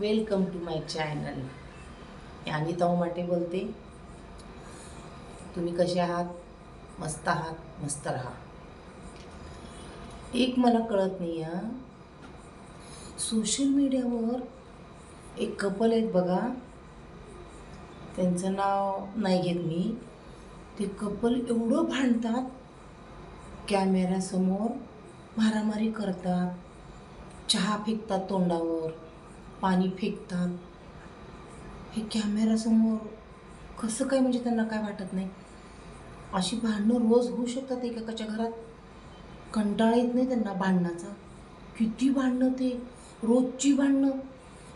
Welcome to my channel. मी अनिता उमाटे बोलते तुम्ही कसे आहात? मस्त आहात? मस्त राहा. एक मला कळत नाही आहे सोशल मीडियावर एक कपल आहेत बघा. त्यांचं नाव नाही घेत मी. ते कपल एवढं भांडतात कॅमेऱ्यासमोर मारामारी करतात चहा फेकतात तोंडावर. पाणी फेकतात. हे कॅमेरासमोर कसं काय म्हणजे त्यांना काय वाटत नाही? अशी भांडणं रोज होऊ शकतात एकेकाच्या घरात? कंटाळा येत नाही त्यांना भांडणाचा? किती भांडणं ते? रोजची भांडणं?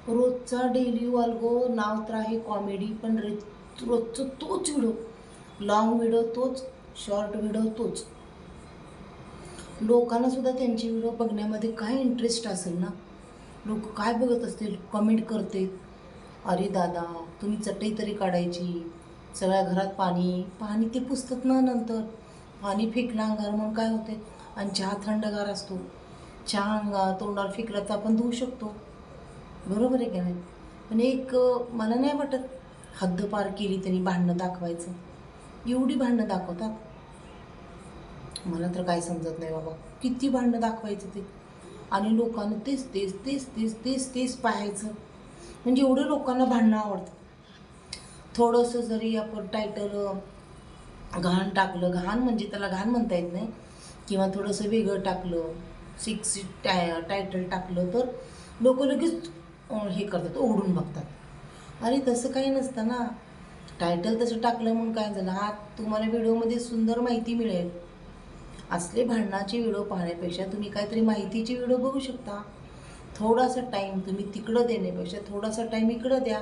रोजचा डेली वाल्गो नाव तर आहे कॉमेडी पण रे रोजचं तोच व्हिडिओ लॉंग व्हिडिओ तोच शॉर्ट व्हिडिओ तोच. लोकांना सुद्धा त्यांचे व्हिडिओ बघण्यामध्ये काय इंटरेस्ट असेल ना? लोक काय बघत असतील? कमेंट करते. अरे दादा तुम्ही चटई तरी काढायची. सगळ्या घरात पाणी पाणी ते पुसतात ना नंतर. पाणी फेकणं अंगावर म्हणून काय होते आणि चहा थंडगार असतो. चहा अंगा तोंडावर फेकला तर आपण धुवू शकतो. बरोबर आहे का नाही? पण एक मला नाही वाटत हद्द पार केली त्यांनी भांडणं दाखवायचं. एवढी भांडणं दाखवतात. मला तर काय समजत नाही बाबा. किती भांडणं दाखवायचं ते? आणि लोकांना तेच तेच तेच तेच तेच तेच पाहायचं. म्हणजे एवढं लोकांना भांडणं आवडतं. थोडंसं जरी आपण टायटल घाण टाकलं घाण म्हणजे त्याला घाण म्हणता येत नाही. किंवा थोडंसं वेगळं टाकलं सिक्स टाय टायटल टाकलं तर लोक लगेच हे करतात ओढून बघतात. अरे तसं काही नसतं ना. टायटल तसं टाकलं म्हणून काय झालं? हा तुम्हाला व्हिडिओमध्ये सुंदर माहिती मिळेल. असले भांडणाचे व्हिडिओ पाहण्यापेक्षा तुम्ही काहीतरी माहितीचे व्हिडिओ बघू शकता. थोडासा टाईम तुम्ही तिकडं देण्यापेक्षा थोडासा टाईम इकडं द्या.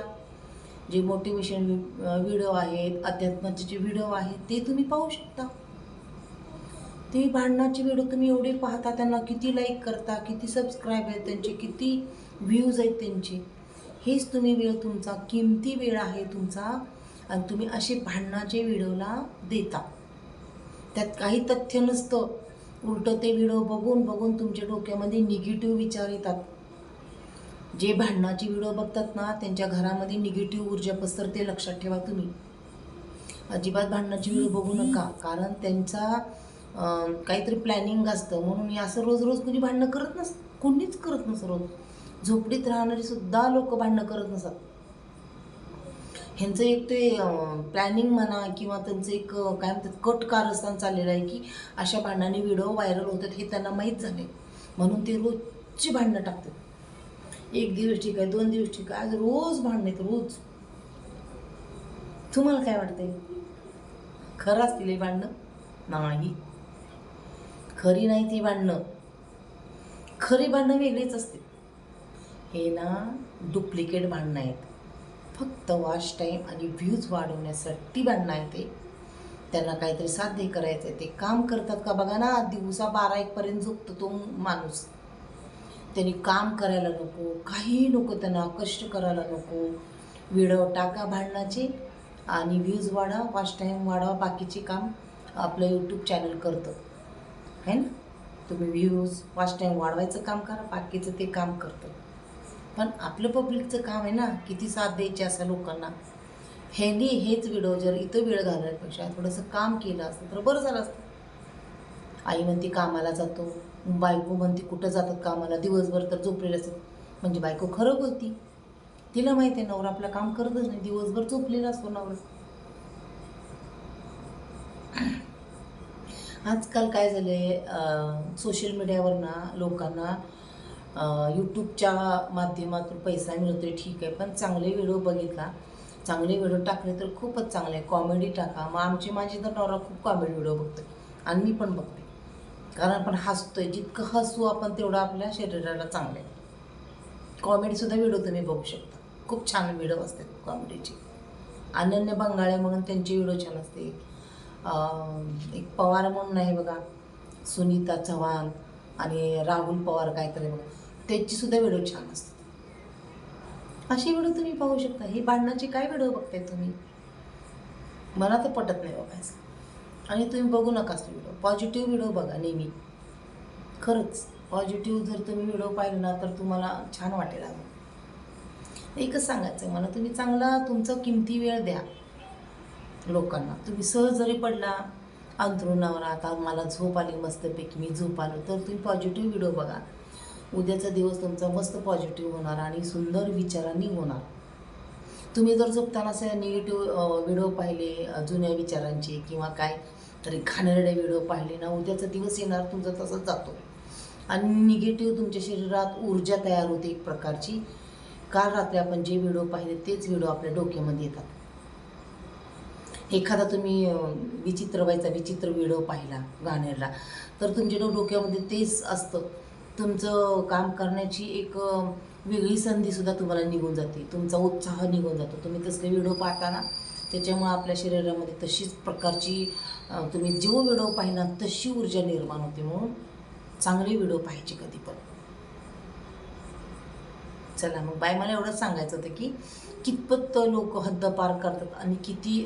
जे मोटिवेशन व्हिडिओ आहेत अध्यात्माचे जे व्हिडिओ आहेत ते तुम्ही पाहू शकता. ते भांडणाचे व्हिडिओ तुम्ही एवढे पाहता त्यांना किती लाईक करता किती सबस्क्राईब आहेत त्यांचे किती व्ह्यूज आहेत त्यांचे हेच तुम्ही वेळ तुमचा किमती वेळ आहे तुमचा आणि तुम्ही असे भांडणाचे व्हिडिओला देता. त्यात काही तथ्य नसतं. उलटं ते व्हिडिओ बघून बघून तुमच्या डोक्यामध्ये निगेटिव्ह विचार येतात. जे भांडणाचे व्हिडिओ बघतात ना त्यांच्या घरामध्ये निगेटिव्ह ऊर्जा पसरते लक्षात ठेवा तुम्ही. अजिबात भांडणाचे व्हिडिओ बघू नका कारण त्यांचा काहीतरी प्लॅनिंग असतं. म्हणून असं रोज रोज कुणी भांडणं करत नस कोणीच करत नसतं रोज. झोपडीत राहणारी सुद्धा लोक भांडणं करत नसतात. ह्यांचं एक ते प्लॅनिंग म्हणा किंवा त्यांचं एक काय म्हणतात कट कारस्थान चाललेलं आहे की अशा भांडणाने व्हिडिओ व्हायरल होतात हे त्यांना माहीत झाले म्हणून ते रोजची भांडणं टाकतात. एक दिवस ठीक आहे दोन दिवस ठीक आहे आज रोज भांडणं आहेत रोज. तुम्हाला काय वाटतंय? खरं असतील हे भांडणं? नाही. खरी नाही ती भांडणं. खरी भांडणं वेगळीच असते. हे ना डुप्लिकेट भांडणं आहेत. फक्त वॉच टाईम आणि व्ह्यूज वाढवण्यासाठी भांडणं आहे ते. त्यांना काहीतरी साध्य करायचं आहे ते काम करतात का? बघा ना दिवसा बारा एकपर्यंत झोपतो तो माणूस. त्यांनी काम करायला नको काही नको त्यांना कष्ट करायला नको. व्हिडिओ टाका भांडणाचे आणि व्ह्यूज वाढा वॉच टाईम वाढवा बाकीचे काम आपलं यूट्यूब चॅनल करतं. है ना? तुम्ही व्ह्यूज वॉच टाईम वाढवायचं काम करा बाकीचं ते काम करतं. पण आपलं पब्लिकचं काम आहे ना किती साथ द्यायची असं लोकांना. ह्यांनी हेच व्हिडिओ जर इथं वेळ घालण्यापेक्षा थोडंसं काम केलं असतं तर बरं झालं असतं. आई म्हणते कामाला जातो बायको म्हणते कुठं जातात कामाला दिवसभर तर झोपलेले असतात. म्हणजे बायको खरं बोलती. तिला माहिती आहे नवरा आपलं काम करतच नाही दिवसभर झोपलेला असतो नवरा. आजकाल काय झालं आहे सोशल मीडियावर ना लोकांना यूट्यूबच्या माध्यमातून पैसा मिळतोय ठीक आहे पण चांगले व्हिडिओ बघितला. चांगले व्हिडिओ टाकले तर खूपच चांगले आहे. कॉमेडी टाका. मग आमची माझी तर नवरा खूप कॉमेडी व्हिडिओ बघते आणि मी पण बघते. कारण आपण हसतोय. जितकं हसू आपण तेवढं आपल्या शरीराला चांगलं आहे. कॉमेडीसुद्धा व्हिडिओ तुम्ही बघू शकता. खूप छान व्हिडिओ असतात कॉमेडीचे अनन्य बंगाळे म्हणून त्यांचे व्हिडिओ छान असते. एक पवार म्हणून आहे बघा. सुनीता चव्हाण आणि राहुल पवार काहीतरी बघा. त्याची सुद्धा व्हिडिओ छान असतात. अशी व्हिडिओ तुम्ही पाहू शकता. ही भांडणाची काय व्हिडिओ बघताय तुम्ही? मला तर पटत नाही बघायचं. आणि तुम्ही बघू नका असं व्हिडिओ पॉझिटिव्ह व्हिडिओ बघा नेहमी. खरंच पॉझिटिव्ह जर तुम्ही व्हिडिओ पाहिला ना तर तुम्हाला छान वाटेल अजून. एकच सांगायचं आहे मला तुम्ही चांगला तुमचा किमती वेळ द्या लोकांना. तुम्ही सहज जरी पडला अंथरुणावर आता मला झोप आली मस्तपैकी मी झोप आलो तर तुम्ही पॉझिटिव्ह व्हिडिओ बघा. उद्याचा दिवस तुमचा मस्त पॉझिटिव्ह होणार आणि सुंदर विचारांनी होणार. तुम्ही जर झोपताना असे निगेटिव्ह व्हिडिओ पाहिले जुन्या विचारांचे किंवा काय तरी घाणेरडे व्हिडिओ पाहिले ना उद्याचा दिवस येणार तुमचा तसाच जातो. आणि निगेटिव्ह तुमच्या शरीरात ऊर्जा तयार होते एक प्रकारची. काल रात्री आपण जे व्हिडिओ पाहिले तेच व्हिडिओ आपल्या डोक्यामध्ये येतात. एखादा तुम्ही विचित्र व्हायचा विचित्र व्हिडिओ पाहिला गाण्याला तर तुमच्या डोक्यामध्ये तेच असतं. तुमचं काम करण्याची एक वेगळी संधीसुद्धा तुम्हाला निघून जाते. तुमचा उत्साह निघून जातो. तुम्ही तसले व्हिडिओ पाहताना त्याच्यामुळे आपल्या शरीरामध्ये तशीच प्रकारची तुम्ही जो व्हिडिओ पाहिला तशी ऊर्जा निर्माण होते म्हणून चांगले व्हिडिओ पाहायचे कधी पण. चला मग बाय मला एवढंच सांगायचं होतं की कितपत लोक हद्द पार करतात आणि किती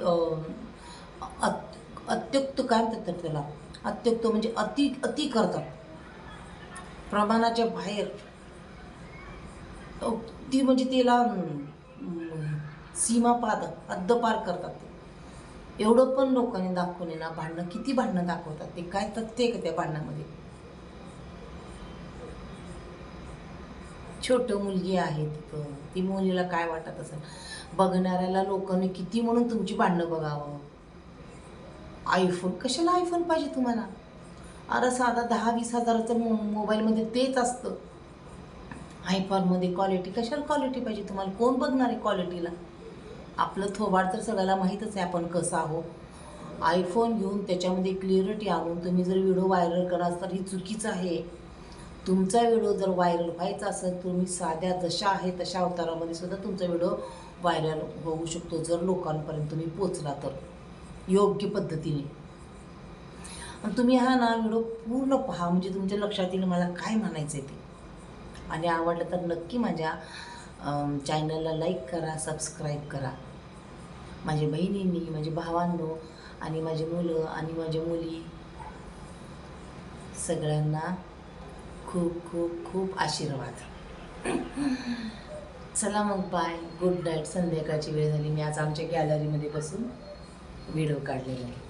अत्युक्त काय म्हणतात तर त्याला? अत्युक्त म्हणजे अति अति करतात. प्रमाणाच्या बाहेर. ती म्हणजे तिला सीमापाद सीमा हद्दपार करतात ते. एवढं पण लोकांनी दाखवून ना भांडणं किती भांडणं दाखवतात ते? काय तथ्य आहे का त्या भांडणामध्ये? छोटं मुलगी आहे तिथं. ती मुलीला काय वाटत असेल? बघणाऱ्याला लोकांनी किती म्हणून तुमची भांडणं बघावं? आयफोन कशाला आयफोन पाहिजे तुम्हाला? अरे साधा दहा वीस हजाराचं मो मोबाईलमध्ये तेच असतं. आयफोनमध्ये क्वालिटी कशाला क्वालिटी पाहिजे तुम्हाला? कोण बघणार आहे क्वालिटीला आपलं थोबाड तर सगळ्याला माहीतच आहे आपण कसं आहो आयफोन घेऊन त्याच्यामध्ये क्लिअरिटी आणून तुम्ही जर व्हिडिओ व्हायरल कराल तर ही चुकीचं आहे. तुमचा व्हिडिओ जर व्हायरल व्हायचा असेल तुम्ही साध्या जशा आहे तशा अवतारामध्ये सुद्धा तुमचा व्हिडिओ व्हायरल होऊ शकतो जर लोकांपर्यंत तुम्ही पोचला तर. योग्य पद्धतीने. आणि तुम्ही हा ना व्हिडिओ पूर्ण पहा म्हणजे तुमच्या लक्षात येईल मला काय म्हणायचं आहे ते. आणि आवडलं तर नक्की माझ्या चॅनलला लाईक करा सबस्क्राईब करा. माझ्या बहिणींनी माझे भावांनो आणि माझे मुलं आणि माझ्या मुली सगळ्यांना खूप खूप खूप आशीर्वाद. चला मग बाय गुड नाईट संध्याकाळची वेळ झाली. मी आज आमच्या गॅलरीमध्ये बसून व्हिडिओ काढलेला आहे.